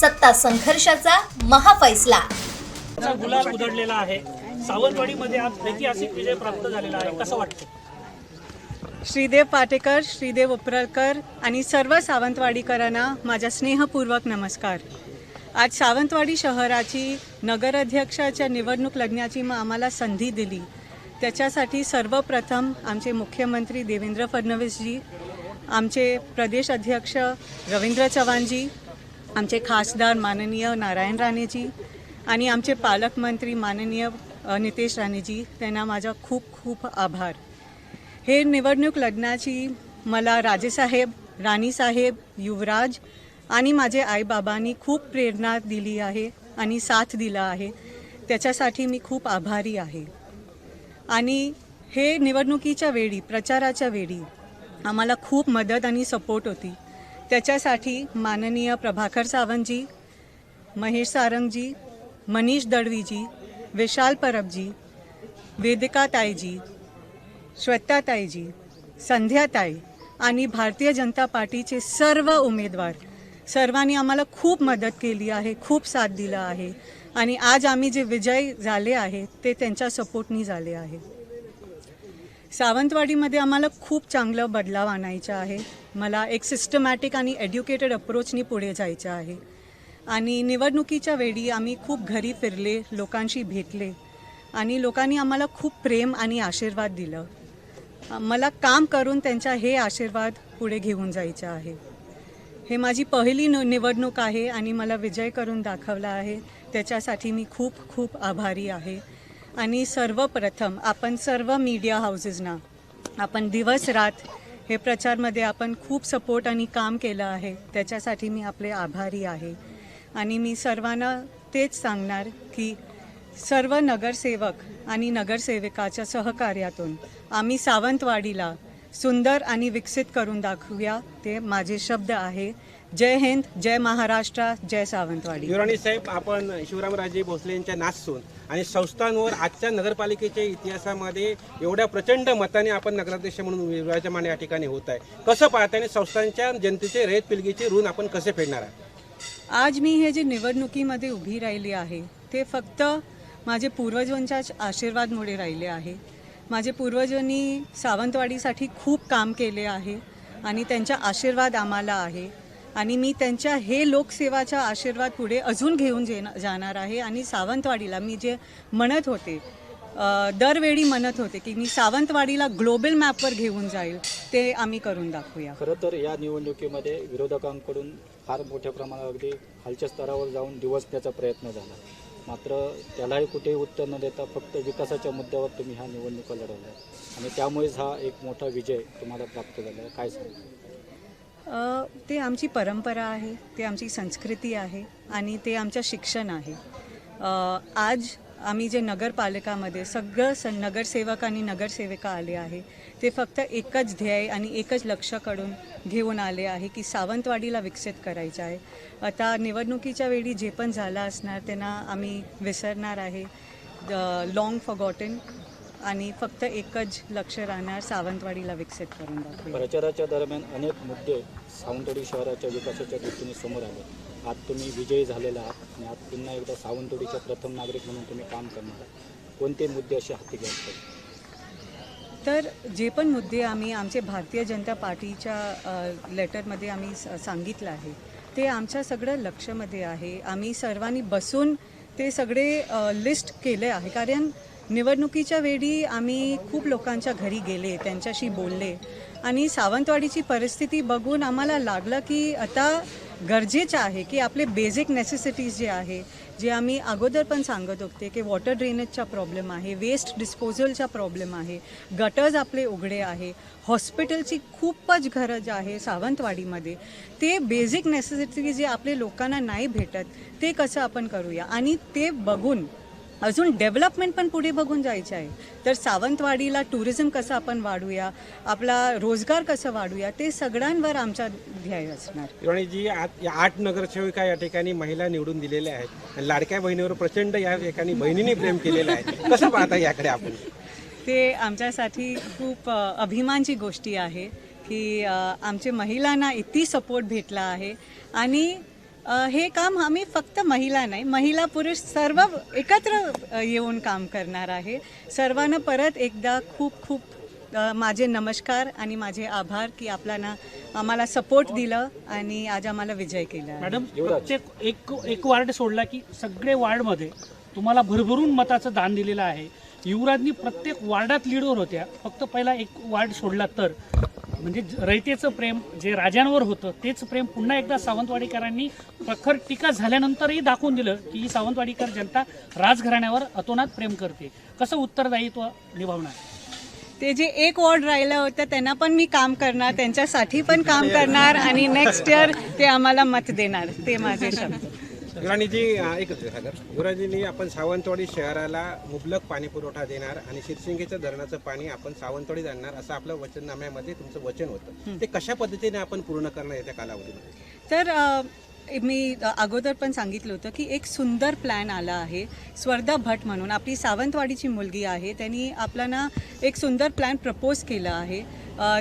सत्ता संघर्षाचा महाफैसला. चा गुलाल उधळलेला आहे. सावंतवाडीमध्ये आज ऐतिहासिक विजय प्राप्त झालेला आहे. कसं वाटतं? श्रीदेव पाटेकर श्रीदेव उपरळकर आणि सर्व सावंतवाडीकरांना माझा स्नेहपूर्वक नमस्कार. आज सावंतवाडी शहराची नगराध्यक्षाच्या निवडणूक लढण्याची मग आम्हाला संधी दिली. त्याच्यासाठी सर्वप्रथम आमचे मुख्यमंत्री देवेंद्र फडणवीसजी आमचे प्रदेश अध्यक्ष रवींद्र चव्हाणजी आमचे खासदार माननीय नारायण राणेजी आणि आमचे पालकमंत्री माननीय नितेश राणेजी त्यांना माझा खूप खूप आभार. हे निवडणूक लढण्याची मला राजेसाहेब राणीसाहेब युवराज आणि माझे आईबाबांनी खूप प्रेरणा दिली आहे आणि साथ दिला आहे. त्याच्यासाठी मी खूप आभारी आहे. आणि हे निवडणुकीच्या वेळी प्रचाराच्या वेळी आम्हाला खूप मदत आणि सपोर्ट होती. त्याच्यासाठी माननीय प्रभाकर सावंतजी महेश सारंगजी मनीष दळवीजी विशाल परबजी वेदिका ताईजी श्वेताताईजी संध्याताई आणि भारतीय जनता पार्टीचे सर्व उमेदवार. सर्वांनी आम्हाला खूप मदत केली आहे खूप साथ दिला आहे आणि आज आम्ही जे विजय झाले आहे ते त्यांच्या सपोर्टनी झाले आहे. सावंतवाडीमध्ये आम्हाला खूप चांगलं बदलाव आणायचं आहे. मला एक सिस्टमॅटिक आणि एड्युकेटेड अप्रोचनी पुढे जायचं आहे. आणि निवडणुकीच्या वेळी आम्ही खूप घरी फिरले लोकांशी भेटले आणि लोकांनी आम्हाला खूप प्रेम आणि आशीर्वाद दिलं. मला काम करून त्यांचा हे आशीर्वाद पुढे घेऊन जायचं आहे. हे माझी पहिली न- निवडणूक आहे आणि मला विजय करून दाखवला आहे. त्याच्यासाठी मी खूप खूप आभारी आहे. आणि सर्वप्रथम आपण सर्व मीडिया हाऊसेसना आपण दिवस रात हे प्रचारमध्ये आपण खूप सपोर्ट आणि काम केलं आहे. त्याच्यासाठी मी आपले आभारी आहे. आणि मी सर्वांना तेच सांगणार की सर्व नगरसेवक आणि नगरसेविकाच्या सहकार्यातून आम्ही सावंतवाडीला सुंदर आणि विकसित करून दाखवूया. ते माझे शब्द आहे. जय हिंद जय महाराष्ट्र जय सावंतवाडी. युराणी साहेब आपण शिवरामराजे भोसले यांच्या नाचसून आणि संस्थांवर आजच्या नगरपालिकेच्या इतिहासामध्ये एवढ्या प्रचंड मताने आपण नगराध्यक्ष म्हणून विराजमान या ठिकाणी होत आहे. कसं पाहता आणि संस्थांच्या जनतेचे रयत पिलगीचे ऋण आपण कसे फेडणार आहे आज मी हे जे निवडणुकीमध्ये उभी राहिली आहे ते फक्त माझे पूर्वजांच्या आशीर्वादमुळे राहिले आहे. माझे पूर्वजांनी सावंतवाडीसाठी खूप काम केले आहे आणि त्यांचा आशीर्वाद आम्हाला आहे. आणि मी त्यांच्या हे लोकसेवाचा आशीर्वाद पुढे अजून घेऊन जे जाणार आहे. आणि सावंतवाडीला मी जे म्हणत होते दरवेळी म्हणत होते की मी सावंतवाडीला ग्लोबल मॅपवर घेऊन जाईल ते आम्ही करून दाखवूया. खरं तर या निवडणुकीमध्ये विरोधकांकडून फार मोठ्या प्रमाणात अगदी खालच्या स्तरावर जाऊन दिवसण्याचा प्रयत्न झाला. मात्र त्यालाही कुठेही उत्तर न देता फक्त विकासाच्या मुद्द्यावर तुम्ही ह्या निवडणुका लढवल्या. आणि त्यामुळेच हा एक मोठा विजय तुम्हाला प्राप्त झाला आहे. काय सांगा ते आमची परंपरा आहे ते आमची संस्कृती आहे आणि ते आमचं शिक्षण आहे. आज आम्ही जे नगरपालिकामध्ये सगळं स नगरसेवक आणि नगरसेविका आले आहे ते फक्त एकच ध्येय आणि एकच लक्षकडून घेऊन आले आहे की सावंतवाडीला विकसित करायचं आहे. आता निवडणुकीच्या वेळी जे पण झालं असणार त्यांना आम्ही विसरणार आहे. लॉंग फॉगॉटन आणि फक्त एकच लक्ष राहणार सावंतवाडीला विकसित करून प्रचाराच्या दरम्यान अनेक मुद्दे सावंतवाडी शहराच्या विकासाच्या दृष्टीने समोर आले. आज तुम्ही विजयी झालेला आहात आणि आज पुन्हा एकदा सावंतवाडीच्या प्रथम नागरिक म्हणून तुम्ही काम करणार आहात. कोणते मुद्दे असे हाती घ्यायचे? तर जे पण मुद्दे आम्ही आमचे भारतीय जनता पार्टीच्या लेटरमध्ये आम्ही स- सांगितलं आहे ते आमच्या सगळं लक्षमध्ये आहे. आम्ही सर्वांनी बसून ते सगळे लिस्ट केले आहे. कारण निवडणुकीच्या वेळी आम्ही खूप लोकांच्या घरी गेले त्यांच्याशी बोलले. आणि सावंतवाडीची परिस्थिती बघून आम्हाला लागलं की आता गरजेचं आहे की आपले बेसिक नेसेसिटीज जे आहे जे आम्ही अगोदर पण सांगत होते की वॉटर ड्रेनेजचा प्रॉब्लेम आहे वेस्ट डिस्पोजलचा प्रॉब्लेम आहे गटर्स आपले उघडे आहे हॉस्पिटलची खूपच गरज आहे सावंतवाडीमध्ये. ते बेसिक नेसेसिटी जे आपले लोकांना नाही भेटत ते कसं आपण करूया? आणि ते बघून अजून डेव्हलपमेंट पण पुढे बघून जायचं आहे. तर सावंतवाडीला टुरिझम कसं आपण वाढूया आपला रोजगार कसं वाढूया ते सगळ्यांवर आमचा ध्येय असणार. आत या आठ नगरसेविका या ठिकाणी महिला निवडून दिलेल्या आहेत. आणि लाडक्या बहिणीवर प्रचंड या ठिकाणी बहिणीने प्रेम केलेलं आहे. कसं पाहता याकडे आपण? ते आमच्यासाठी खूप अभिमानची गोष्टी आहे की अ, आमच्या महिलांना इतकी सपोर्ट भेटला आहे. आणि हे काम आम्ही फक्त महिला नाही महिला पुरुष सर्व एकत्र येऊन काम करणार आहे. सर्वांना परत एकदा खूप खूप माझे नमस्कार आणि माझे आभार की आपल्याला आम्हाला सपोर्ट दिलं आणि आज आम्हाला विजय केला. मॅडम प्रत्येक एक एक वार्ड सोडला की सगळे वार्डमध्ये तुम्हाला भरभरून मताचं दान दिलेलं आहे. युवराजनी प्रत्येक वार्डात लिडवर होत्या. फक्त पहिला एक वार्ड सोडला तर. म्हणजे रयतेचं प्रेम जे राजांवर होतं तेच प्रेम पुन्हा एकदा सावंतवाडीकरांनी प्रखर टीका झाल्यानंतरही दाखवून दिलं की ही सावंतवाडीकर जनता राजघराण्यावर अतोनात प्रेम करते. कसं उत्तरदायित्व निभावणार? ते जे एक वॉर्ड राहिलं होतं त्यांना पण मी काम करणार त्यांच्यासाठी पण काम करणार आणि नेक्स्ट इयर ते आम्हाला मत देणार. ते माझे शब्द. एकच आहे सागर. युवराजींनी आपण सावंतवाडी शहराला मुबलक पाणी पुरवठा देणार आणि शिरसिंगेच्या धरणाचं पाणी आपण सावंतवाडीत आणणार असं आपलं वचननाम्यामध्ये तुमचं वचन होतं. ते कशा पद्धतीने आपण पूर्ण करणार येत्या कालावधीमध्ये? तर मी अगोदर पण सांगितलं होतं की एक सुंदर प्लॅन आला आहे स्वर्धा भट म्हणून. आपली सावंतवाडीची मुलगी आहे त्यांनी आपल्याला एक सुंदर प्लॅन प्रपोज केला आहे.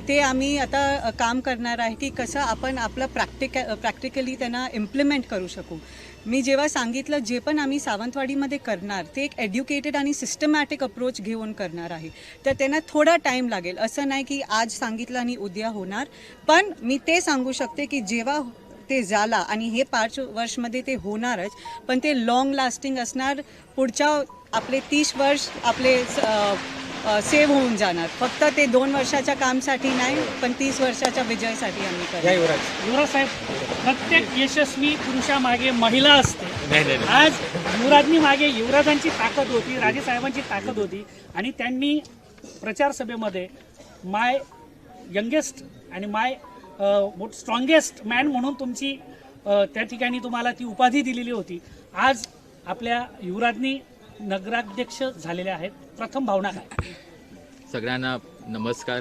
ते आम्ही आता काम करणार आहे की कसं आपण आपलं प्रॅक्टिक प्रॅक्टिकली त्यांना इम्प्लिमेंट करू शकू. मी जेव्हा सांगितलं जे पण आम्ही सावंतवाडीमध्ये करणार ते एक एड्युकेटेड आणि सिस्टमॅटिक अप्रोच घेऊन करणार आहे. तर त्यांना थोडा टाईम लागेल. असं नाही की आज सांगितलं आणि उद्या होणार. पण मी ते सांगू शकते की जेव्हा ते झाला आणि हे पाच वर्षमध्ये ते होणारच पण ते लॉंग लास्टिंग असणार. पुढच्या आपले तीस वर्ष आपले सेव्ह होऊन जाणार. फक्त ते दोन वर्षाच्या कामसाठी नाही पण तीस वर्षाच्या विजयासाठी आम्ही करणार. युवराज. युवराज साहेब प्रत्येक यशस्वी पुरुषामागे महिला असते. आज युवराजनी मागे युवराजांची ताकद होती राजेसाहेबांची ताकद होती आणि त्यांनी प्रचार सभेमध्ये माय यंगेस्ट आणि माय स्ट्रॉंगेस्ट मॅन म्हणून तुमची त्या ठिकाणी तुम्हाला ती उपाधी दिलेली होती. आज आपल्या युवराजनी नगराध्यक्ष झालेले आहेत. प्रथम भावना काय? सगळ्यांना नमस्कार.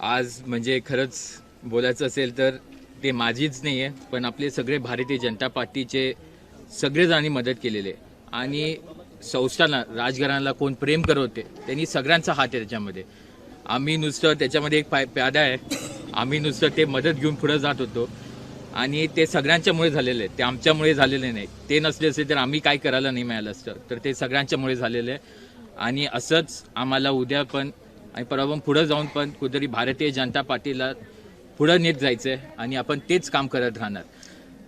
आज म्हणजे खरंच बोलायचं असेल तर ते माझीच नाही आहे पण आपले सगळे भारतीय जनता पार्टीचे सगळेजणांनी मदत केलेले आहे. आणि संस्थांना राजघराण्याला कोण प्रेम करत होते त्यांनी सगळ्यांचा हात आहे त्याच्यामध्ये. आम्ही नुसतं त्याच्यामध्ये एक पाय प्यादा आहे. आम्ही नुसतं ते मदत घेऊन पुढं जात होतो. आणि ते सगळ्यांच्यामुळे झालेले आहे ते आमच्यामुळे झालेले नाही ते नसले असते तर आम्ही काय करायला नाही मिळालं असतं. तर ते सगळ्यांच्यामुळे झालेलं आहे. आणि असंच आम्हाला उद्या पण आणि परवा पण पुढं जाऊन पण कुठेतरी भारतीय जनता पार्टीला पुढं नेत जायचं आहे आणि आपण तेच काम करत राहणार.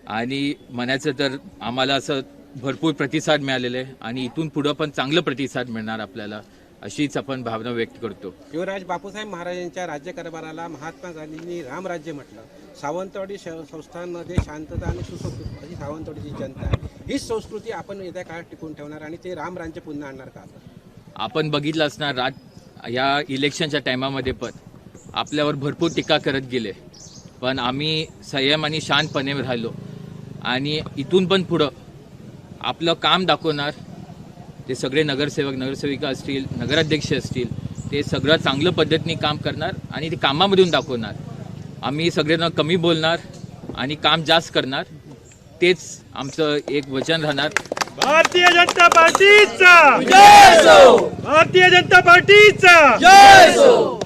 आणि म्हणायचं तर आम्हाला असं भरपूर प्रतिसाद मिळालेला आहे आणि इथून पुढं पण चांगलं प्रतिसाद मिळणार आपल्याला अशीच आपण भावना व्यक्त करतो. युवराज बापूसाहेब महाराजांच्या राज्यकारभाराला महात्मा गांधींनी रामराज्य म्हटलं. सावंतवाडी श- संस्थांमध्ये शांतता आणि सुसंस्कृती अशी सावंतवाडीची जनता आहे. हीच संस्कृती आपण येत्या काळात टिकून ठेवणार आणि ते रामराज्य पुन्हा आणणार का? आपण बघितलं असणार राज या इलेक्शनच्या टायमामध्ये पण आपल्यावर भरपूर टीका करत गेले. पण आम्ही संयम आणि शांतपणे राहिलो. आणि इथून पण पुढं आपलं काम दाखवणार ते सगळे नगरसेवक नगरसेविका असतील नगराध्यक्ष असतील ते सगळं चांगलं पद्धतीने काम करणार आणि ते कामामधून दाखवणार. आम्ही सगळेजण कमी बोलणार आणि काम जास्त करणार तेच आमचं एक वचन राहणार. भारतीय जनता पार्टीचा. भारतीय जनता पार्टीचा.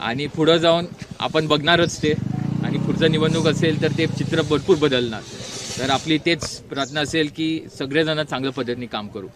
आणि पुढं जाऊन आपण बघणारच ते. आणि पुढचं निवडणूक असेल तर ते चित्र भरपूर बदलणार. तर आपली तेच प्रार्थना असेल की सगळेजण चांगल्या पद्धतीने काम करू.